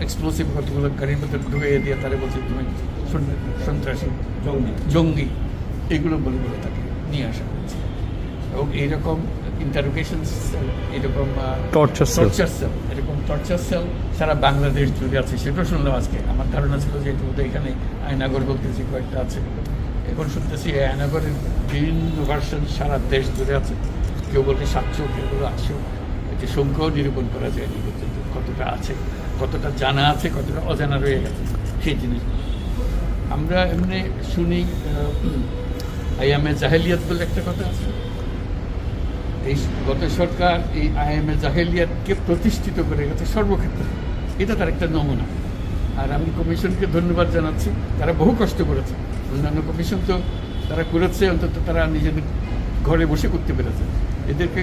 Explosive কতগুলো গাড়ির মধ্যে ঢুকিয়ে দিয়ে তারা বলছে তুমি সন- সন্ত্রাসী জঙ্গি। জঙ্গি। এগুলো বলে বলে তাকে নিয়ে আসা হয়েছে। এবং এইরকম ইন্টারোগেশন সেল এরকম cell. টর্চার সেল এরকম টর্চার সেল সারা বাংলাদেশ জুড়ে আছে। সেটাও শুনলাম আজকে। আমার ধারণা ছিল যে এটা বোধহয় এখানে আয়নাগর বলতেছি কয়েকটা আছে। এখন শুনতেছি এই আয়নাগরের বিভিন্ন ভার্সন সারা দেশ জুড়ে আছে। কেউ বলে সাতশো কেউ বলে আটশো। এটি সংখ্যাও নিরূপণ করা যায়নি। পর্যন্ত কতটা আছে, কতটা জানা আছে, কতটা অজানা রয়ে গেছে, সেই জিনিস। আমরা এমনি শুনি আইএমএ জাহেলিয়াত বলে একটা কথা আছে। এই গত সরকার এই আইএমএ জাহেলিয়াতকে প্রতিষ্ঠিত করে গেছে সর্বক্ষেত্রে। এটা তার একটা নমুনা। আর আমি কমিশনকে ধন্যবাদ জানাচ্ছি। তারা বহু কষ্ট করেছে। অন্যান্য কমিশন তো তারা করেছে, অন্তত তারা নিজেদের ঘরে বসে করতে পেরেছে। এদেরকে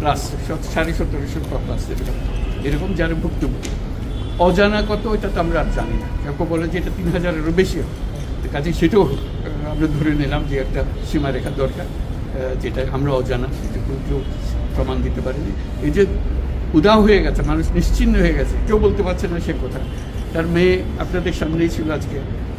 প্লাস সাড়ে সতেরোশো প্লাস এরকম এরকম যারা ভুক্তভোগী। অজানা কত ওইটা তো আমরা আর জানি না। কেউ বলে যে এটা তিন হাজারেরও বেশি হবে। কাজে সেটাও আমরা ধরে নিলাম যে একটা সীমারেখা দরকার যেটা আমরা অজানা সেটা কেউ প্রমাণ দিতে পারেনি। এই যে উদাও হয়ে গেছে, মানুষ নিশ্চিন্ন হয়ে গেছে, কেউ বলতে পারছে না সে কথা। তার মেয়ে আপনাদের সামনেই ছিল আজকে।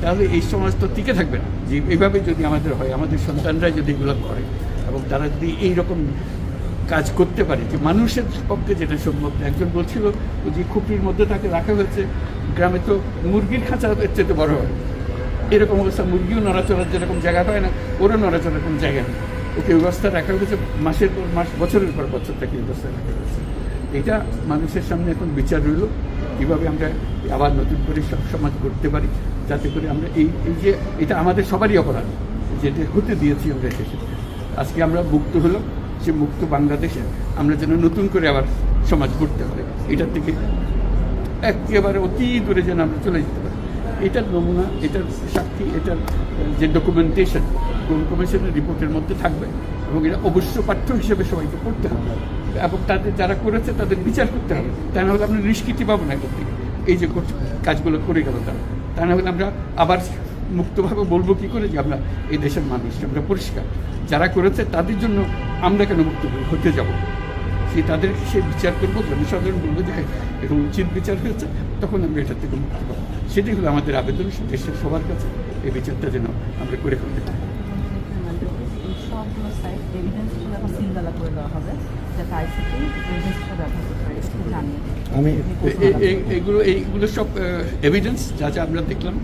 তাহলে এই সমাজ তো টিকে থাকবে না। যে এইভাবে যদি আমাদের হয়, আমাদের সন্তানরা যদি এগুলো করে, এবং তারা যদি এই রকম কাজ করতে পারে, যে মানুষের পক্ষে যেটা সম্ভব। একজন বলছিল যে খুপড়ির মধ্যে তাকে রাখা হয়েছে, গ্রামে তো মুরগির খাঁচা চেয়ে তো বড় হয়। এরকম অবস্থা, মুরগিও নড়াচড়ার যেরকম জায়গা পায় না, ওরও নড়াচড়ার কোনো জায়গা নেই। ওকে এই অবস্থা রাখা হয়েছে, মাসের পর মাস, বছরের পর বছর তাকে অবস্থায় রাখা হয়েছে। এটা মানুষের সামনে এখন বিচার রইল। কীভাবে আমরা আবার নতুন করে সব সমাজ করতে পারি যাতে করে আমরা এই এই যে এটা আমাদের সবারই অপরাধ, যেটা হতে দিয়েছি আমরা দেশে আজকে আমরা মুক্ত হলো সে মুক্ত বাংলাদেশে আমরা যেন নতুন করে আবার সমাজ গড়তে পারি। এটার থেকে একেবারে অতি দূরে যেন আমরা চলে যেতে পারি। এটার নমুনা, এটার সাক্ষী, এটার, যে ডকুমেন্টেশন কোন কমিশনের রিপোর্টের মধ্যে থাকবে, এবং এটা অবশ্য পাঠ্য হিসেবে সবাইকে পড়তে হবে। এবং তাদের যারা করেছে, তাদের বিচার করতে হবে। তা না হলে আমরা নিষ্কৃতি পাবো না এই যে কাজগুলো করে গেল তারা। তা না হলে আমরা আবার মুক্তভাবে বলব কি করে যে আমরা এই দেশের মানুষ আমরা পরিষ্কার। যারা করেছে তাদের জন্য আমরা কেন মুক্ত হতে যাব? সে তাদের সে বিচার করব জনসাধারণ বলব যে হ্যাঁ, এরকম উচিত বিচার হয়েছে তখন আমরা এটার থেকে মুক্তি পাবো সেটাই হলো আমাদের আবেদন দেশের সবার কাছে এই বিচারটা যেন আমরা করে ফেলতে পারি। সাইড এভিডেন্স হিসেবে এখন সিলগালা করে দেওয়া হবে যাতে আইসিটি এভিডেন্স হিসেবে ব্যবহার করতে পারে। একটু জানিয়ে আমি এগুলো এইগুলো সব এভিডেন্স যা যা আমরা দেখলাম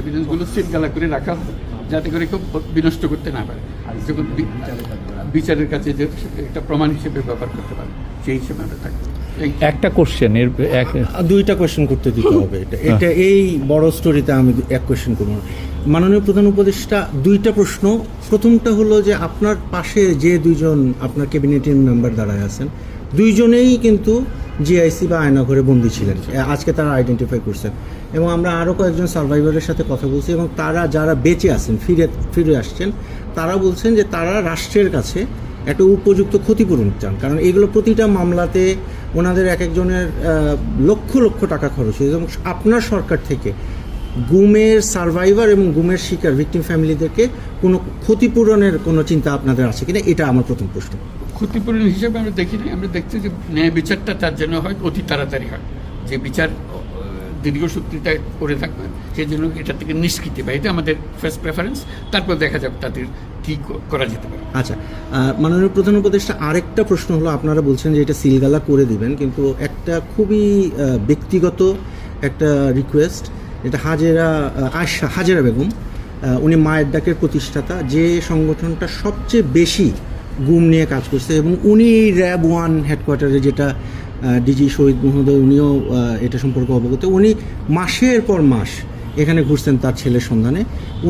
এভিডেন্সগুলো সিলগালা করে রাখা হবে যাতে করে কেউ বিনষ্ট করতে না পারে। যখন বিচারের কাছে যে একটা প্রমাণ হিসেবে ব্যবহার করতে পারে সেই হিসেবে আমরা থাকব। একটা কোশ্চেন এর এক দুইটা কোশ্চেন করতে দিতে হবে এটা। এটা এই বড় স্টোরিতে আমি এক কোয়েশ্চেন করব। মাননীয় প্রধান উপদেষ্টা দুইটা প্রশ্ন। প্রথমটা হলো যে আপনার পাশে যে দুইজন আপনার ক্যাবিনেটের মেম্বার দাঁড়ায় আছেন দুইজনেই কিন্তু জিআইসি বা আয়নাঘরে বন্দী ছিলেন। আজকে তারা আইডেন্টিফাই করছেন। এবং আমরা আরও কয়েকজন সার্ভাইভারের সাথে কথা বলছি এবং তারা যারা বেঁচে আছেন ফিরে ফিরে আসছেন তারা বলছেন যে তারা রাষ্ট্রের কাছে একটা উপযুক্ত ক্ষতিপূরণ চান। কারণ এগুলো প্রতিটা মামলাতে ওনাদের এক একজনের লক্ষ লক্ষ টাকা খরচ হয়েছে। এবং আপনার সরকার থেকে গুমের সার্ভাইভার এবং গুমের শিকার ভিকটিম ফ্যামিলিদেরকে কোনো ক্ষতিপূরণের কোনো চিন্তা আপনাদের আছে কিনা? এটা আমার প্রথম প্রশ্ন। ক্ষতিপূরণ হিসেবে আমরা দেখিনি। আমরা দেখছি যে ন্যায় বিচারটা তার জন্য হয়, অতি তাড়াতাড়ি হয়। যে বিচার দীর্ঘসূত্রিতা করে থাকবে, সেই জন্য এটা থেকে নিষ্কৃতি পায়। এটা আমাদের ফার্স্ট প্রেফারেন্স তারপর দেখা যাবে তাদের কী করা যেতে পারে। আচ্ছা মাননীয় প্রধান উপদেষ্টা, আরেকটা প্রশ্ন হলো, আপনারা বলছেন যে এটা সিলগালা করে দিবেন, কিন্তু একটা খুবই ব্যক্তিগত একটা রিকোয়েস্ট এটা হাজেরা আয়শা, হাজেরা বেগম উনি মায়ের ডাকের প্রতিষ্ঠাতা, যে সংগঠনটা সবচেয়ে বেশি গুম নিয়ে কাজ করছে, এবং উনি র্যাব ওয়ান হেডকোয়ার্টারে যেটা ডিজি শহীদ মহোদয়, উনিও এটা সম্পর্কে অবগত, উনি মাসের পর মাস এখানে ঘুরছেন তার ছেলের সন্ধানে।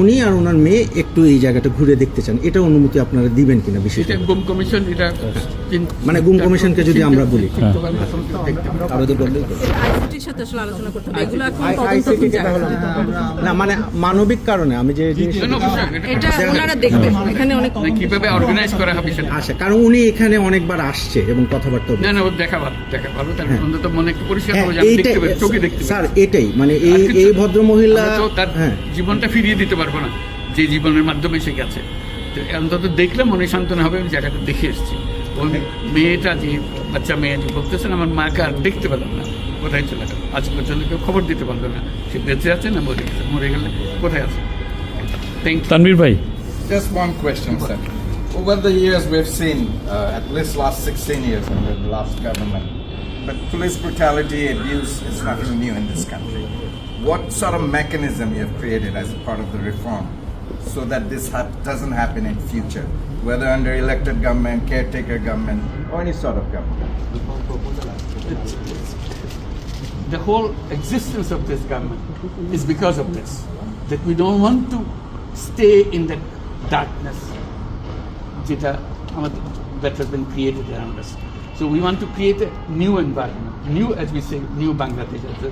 উনি আর ওনার মেয়ে একটু এই জায়গাটা ঘুরে দেখতে চান। এটা অনুমতি আপনারা দিবেন কিনা বিশেষ গুম কমিশন এটা মানে গুম কমিশনকে যদি আমরা বলি। তদন্ত না মানে মানবিক কারণে আমি যে এখানে অনেক মানে কীভাবে অর্গানাইজ করা হবে আচ্ছা কারণ উনি এখানে অনেকবার আসছে এবং কথাবার্তা। না না দেখা ভালো দেখা ভালো। তার মনে একটু পরিষ্কার হ্যাঁ, হবে যে আমি এইটাই দেখতে পারি চোখে দেখতে স্যার এটাই। মানে এই এই ভদ্র মহিলা আমরা তার হ্যাঁ। জীবনটা ফিরিয়ে দিতে পারব না যে জীবনের মাধ্যমে সে গেছে। অন্তত দেখলে মনে সান্ত্বনা হবে আমি জায়গাটা দেখে এসেছি। ওই মেয়েটা যে বাচ্চা মেয়ে যে বলতেছেন আমার মাকে আর দেখতে পেলাম না। কোথায় চলে গেল আজ পর্যন্ত কেউ খবর দিতে পারল না। সে বেঁচে আছে না মরে গেছে? মরে গেলে কোথায় আছে? থ্যাংক তানভীর ভাই। Just one question, sir. Over the years, we've seen, uh, at least last 16 years under the last government, but police brutality, abuse is nothing new in this country. What sort of mechanism you have created as a part of the reform so that this hap- doesn't happen in future, whether under elected government, caretaker government, or any sort of government? the whole existence of this government is because of this. That we don't want to stay in that darkness যেটা আমাদের that has been created around us. So we want to create a new environment, new as we say, new Bangladesh as the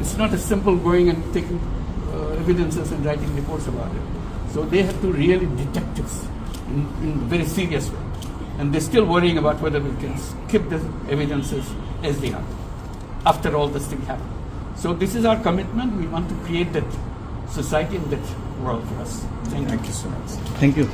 It's not as simple going and taking uh, evidences and writing reports about it. So they have to really detect us in, in a very serious way. And they're still worrying about whether we can keep the evidences as they are after all this thing happened. So this is our commitment. We want to create that society and that world for us. Thank, Thank you. you so much. Thank you.